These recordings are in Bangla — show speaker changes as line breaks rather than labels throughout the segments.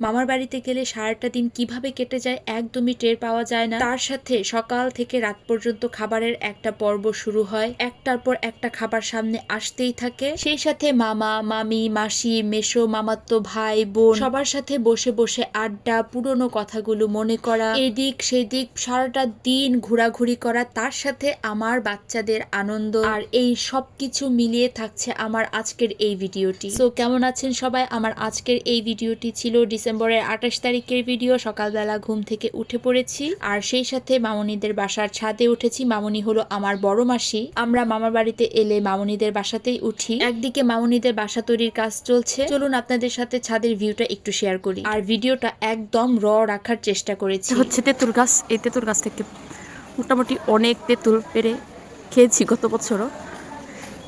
মামার বাড়িতে গেলে সারাটা দিন কীভাবে কেটে যায় একদমই টের পাওয়া যায় না। তার সাথে সকাল থেকে রাত পর্যন্ত খাবারের একটা পর্ব শুরু হয়। একটার পর একটা খাবার সামনে আসতেই থাকে। সেই সাথে মামা, মামি, মাসি মেশো মামাতো ভাই, বোন সবার সাথে বসে বসে আড্ডা, পুরনো কথাগুলো মনে করা, এদিক সেদিক সারাটা দিন ঘোরাঘুরি করা, তার সাথে আমার বাচ্চাদের আনন্দ আর এই সব কিছু মিলিয়ে থাকছে আমার আজকের এই ভিডিওটি। তো কেমন আছেন সবাই? আমার আজকের এই ভিডিওটি ছিল ডিসেম্বরের আঠাশ তারিখের ভিডিও সকালবেলা ঘুম থেকে উঠে পড়েছি। আর সেই সাথে মামনিদের বাসার ছাদে উঠেছি। মামনি হলো আমার বড় মাসি। আমরা মামার বাড়িতে এলে মামনিদের বাসাতেই উঠি। একদিকে মামনিদের বাসা তৈরির কাজ চলছে। চলুন আপনাদের সাথে ছাদের ভিউটা একটু শেয়ার করি। আর ভিডিওটা একদম র রাখার চেষ্টা করেছি।
হচ্ছে তেঁতুল গাছ। এই তেঁতুল গাছ থেকে মোটামুটি অনেক তেঁতুল পেরে খেয়েছি গত বছরও।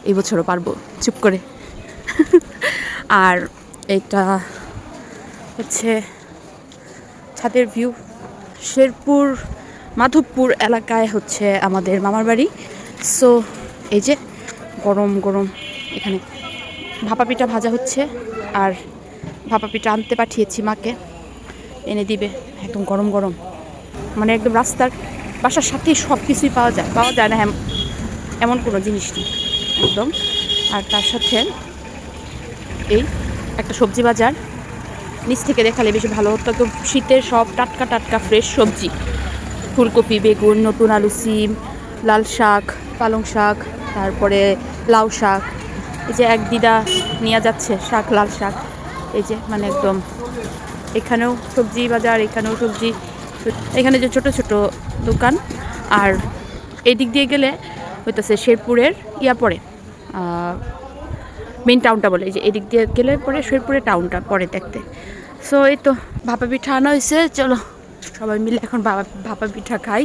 এই বছরও পারব। চুপ করে। আর এটা হচ্ছে ছাদের ভিউ শেরপুর, মাধবপুর এলাকায় হচ্ছে আমাদের মামার বাড়ি। সো এই যে গরম গরম এখানে। ভাপা পিঠা ভাজা হচ্ছে আর ভাপা পিঠা আনতে পাঠিয়েছি মাকে। এনে দিবে, একদম গরম গরম। মানে একদম রাস্তার বাসার সাথেই সব কিছুই পাওয়া যায়। পাওয়া যায় না এম- এমন কোনো জিনিস নেই, একদম। আর তার সাথে এই একটা সবজি বাজার। নিচ থেকে দেখালে বেশি ভালো হতো। তো শীতের সব টাটকা টাটকা ফ্রেশ সবজি। ফুলকপি, বেগুন, নতুন আলু সিম, লাল শাক, পালং শাক, তারপরে লাউ শাক। এই যে এক দিদা নিয়ে যাচ্ছে শাক, লাল শাক। এই যে মানে একদম এখানেও সবজি বাজার, এখানেও সবজি। এখানে যে ছোট ছোট দোকান আর এই দিক দিয়ে গেলে হইতেছে শেরপুরের ইয়া পড়ে মেন টাউনটা বলে যে এদিক দিয়ে গেলে পরে শেরপুরের টাউনটা পরে দেখতে। সো এই তো ভাপা পিঠা আনা হয়েছে, চলো সবাই মিলে এখন ভাপা ভাপা পিঠা খাই।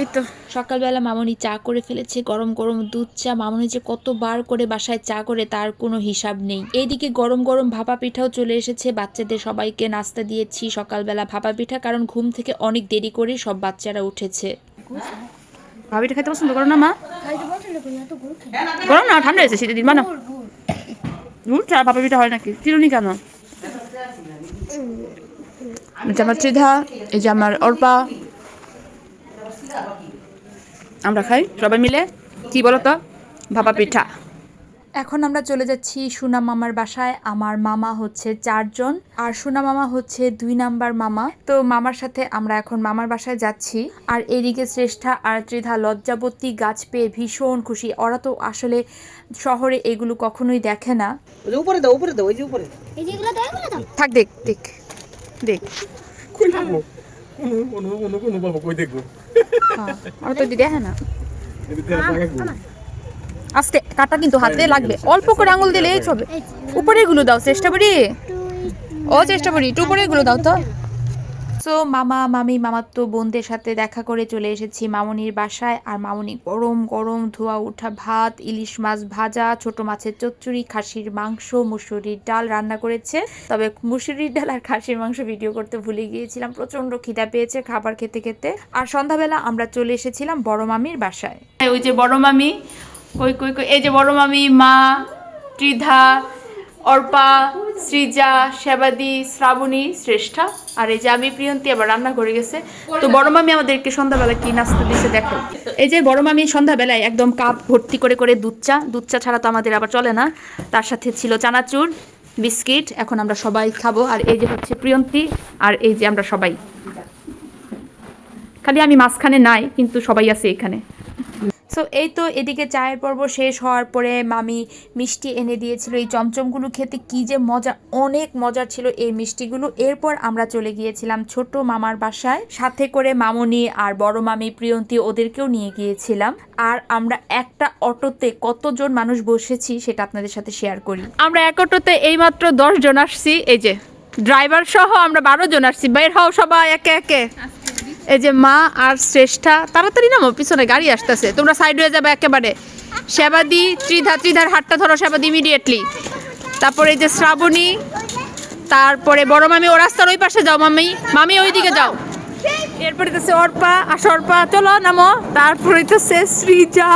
এই তো
সকালবেলা মামনি চা করে ফেলেছে, গরম গরম দুধ চা। মামনি যে কতবার করে বাসায় চা করে তার কোনো হিসাব নেই। এইদিকে গরম গরম ভাপা পিঠাও চলে এসেছে, বাচ্চাদের সবাইকে নাস্তা দিয়েছি সকালবেলা ভাপা পিঠা, কারণ ঘুম থেকে অনেক দেরি করে সব বাচ্চারা উঠেছে।
ভাপা খাইতে পছন্দ করো না, মা? গরম না? ঠান্ডা হয়েছে শীতের দিন মানো গুড় চা ভাপা পিঠা হয় নাকি? চিরুনি কেন? আমার ত্রিধা, এই যে আমার অর্পা। আমরা খাই সবাই মিলে। কি বলতো? ভাপা পিঠা।
এখন আমরা চলে যাচ্ছি সুনা মামার বাসায়। আমার মামা হচ্ছে চারজন আর সুনা মামা হচ্ছে দুই নাম্বার মামা। তো মামার সাথে আমরা এখন মামার বাসায় যাচ্ছি। আর এদিকে শ্রেষ্ঠা আর ত্রিধা লজ্জাবতী গাছ পেয়ে ভীষণ খুশি। ওরা তো আসলে শহরে এগুলো কখনোই দেখে না।
উপরে দাও উপরে দাও ওই যে উপরে।
এই যেগুলো দাও এগুলো দাও।
থাক দেখ দেখ দেখ।
কই থাকব? কোনো কোনো কোনো কোনো বাবা কই দেখব
হ্যাঁ ওরা তো দেখে না। আস্তে কাটা কিন্তু হাতে লাগবে। অল্প করে আঙুল দিলে এই হবে উপরে এগুলো দাও চেষ্টা করি। ও চেষ্টা করি একটু উপরে এগুলো দাও তো।
সো মামা মামি মামাতো বোনদের সাথে দেখা করে চলে এসেছি মামনির বাসায়। আর মামনি গরম গরম ধোয়া ওঠা ভাত ইলিশ মাছ ভাজা ছোট মাছের চচ্চড়ি খাসির মাংস মুসুরির ডাল রান্না করেছে। তবে মুসুরির ডাল আর খাসির মাংস ভিডিও করতে ভুলে গিয়েছিলাম। প্রচণ্ড খিদা পেয়েছে খাবার খেতে খেতে। আর সন্ধ্যাবেলা আমরা চলে এসেছিলাম বড় মামির বাসায়।
ওই যে বড় মামি কই কই কই, এই যে বড় মামি, মা, ত্রিধা, অর্পা, সৃজা সেবাদি শ্রাবণী, শ্রেষ্ঠা, আর এই যে আমি প্রিয়ন্তী আবার রান্না করে গেছে। তো বড় মামি আমাদেরকে সন্ধ্যাবেলা কি নাস্তা দিয়েছে দেখো। এই যে বড় মামি সন্ধ্যাবেলায় একদম কাপ ভর্তি করে করে দুধ চা। দুধ চা ছাড়া তো আমাদের আবার চলে না। তার সাথে ছিল চানাচুর, বিস্কিট, এখন আমরা সবাই খাব। আর এই যে হচ্ছে প্রিয়ন্তী, আর এই যে আমরা সবাই। খালি আমি মাঝখানে নাই, কিন্তু সবাই আছে এখানে।
সো এই তো এদিকে চায়ের পর্ব শেষ হওয়ার পরে মামি মিষ্টি এনে দিয়েছিল। এই চমচমগুলো খেতে কি যে মজা অনেক মজার ছিল এই মিষ্টিগুলো। এরপর আমরা চলে গিয়েছিলাম ছোট মামার বাসায়। সাথে করে মামনি আর বড় মামি প্রিয়ন্তী ওদেরকেও নিয়ে গিয়েছিলাম। আর আমরা একটা অটোতে কতজন মানুষ বসেছি সেটা আপনাদের সাথে শেয়ার করি।
আমরা এক অটোতে এইমাত্র দশ জন আসছি। এই যে ড্রাইভার সহ আমরা বারো জন আসছি। বের হও সবাই একে একে। এই যে মা আর শ্রেষ্ঠা, তাড়াতাড়ি নামো, পিছনে গাড়ি আসতেছে। তোমরা সাইড হয়ে যাবে একেবারে। সেবাদি ত্রিধা, ত্রিধার হাতটা ধরো সেবাদি ইমিডিয়েটলি তারপরে যে শ্রাবণী, তারপরে বড় মামি, ও রাস্তার ওই পাশে যাও মামি। মামি ওই দিকে যাও। এরপরে হচ্ছে অর্পা, আসো অর্পা, চলো নামো। তারপরে হচ্ছে সৃজা,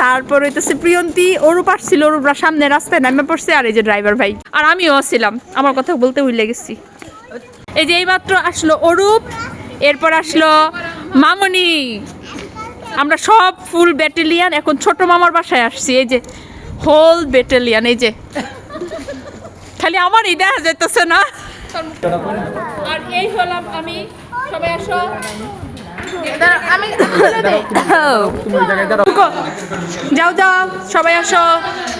তারপর হইতেছে প্রিয়ন্তী। অরূপ আসছিল অরূপরা সামনে রাস্তায় নামে পড়ছে, আর এই যে ড্রাইভার ভাই। আর আমিও ছিলাম আমার কথা বলতে ভুলে গেছি। এই যে এইমাত্র আসলো অরূপ। এরপর আসলো মামনি। আমরা সব ফুল ব্যাটালিয়ান এখন ছোট মামার বাসায় আসছি এই যে হোল ব্যাটেলিয়ান এই যে। খালি আমারই দেখা যেতেছে না। আর এই হলাম আমি সবাই আসো। যাও যাও সবাই আসো।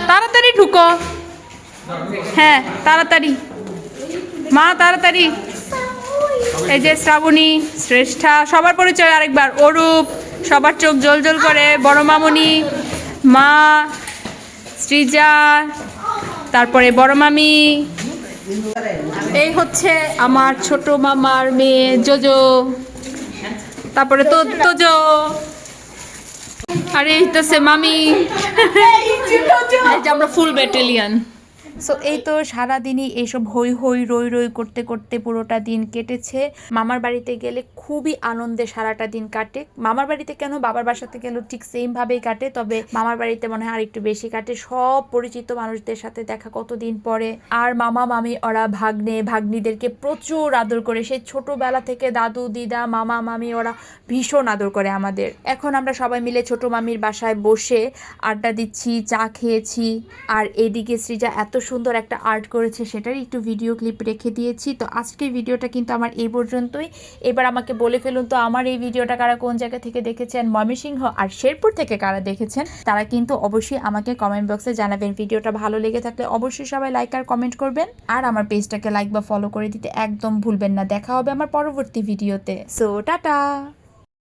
তাড়াতাড়ি ঢুকো। হ্যাঁ তাড়াতাড়ি। মা তাড়াতাড়ি। এই যে শ্রাবণী, শ্রেষ্ঠা, সবার পরিচয় আরেকবার। অরূপ, সবার চোখ জল জল করে, বড় মামনি, মা, সৃজা, তারপরে বড় মামি। এই হচ্ছে আমার ছোট মামার মেয়ে জোজো। তারপরে তো তোজো। আরে এইটাছে মামি। এই যে আমরা ফুল ব্যাটালিয়ান
সো এই তো সারাদিনই এইসব হই হই রই রই করতে করতে পুরোটা দিন কেটেছে। মামার বাড়িতে গেলে খুবই আনন্দে সারাটা দিন কাটে। মামার বাড়িতে কেন বাবার বাসাতে গেলেও ঠিক সেম ভাবেই কাটে, তবে মামার বাড়িতে মনে হয় আরেকটু বেশি কাটে। সব পরিচিত মানুষদের সাথে দেখা কতদিন পরে। আর মামা, মামি, ওরা ভাগ্নে, ভাগ্নিদেরকে প্রচুর আদর করে। সেই ছোটবেলা থেকে দাদু, দিদা, মামা, মামি, ওরা ভীষণ আদর করে আমাদের। এখন আমরা সবাই মিলে ছোট মামির বাসায় বসে আড্ডা দিচ্ছি, চা খেয়েছি। আর এদিকে সৃজা এত সুন্দর একটা আর্ট করেছে সেটার একটু ভিডিও ক্লিপ রেখে দিয়েছি। তো আজকের ভিডিওটা কিন্তু আমার এই পর্যন্তই। এবার আমাকে বলে ফেলুন, তো আমার এই ভিডিওটা কারা কোন জায়গা থেকে দেখেছেন? ময়মনসিংহ আর শেরপুর থেকে কারা দেখেছেন? তারা কিন্তু অবশ্যই আমাকে কমেন্ট বক্সে জানাবেন। ভিডিওটা ভালো লেগে থাকলে অবশ্যই সবাই লাইক আর কমেন্ট করবেন। আর আমার পেজটাকে লাইক বা ফলো করে দিতে একদম ভুলবেন না। দেখা হবে আমার পরবর্তী ভিডিওতে সো টাটা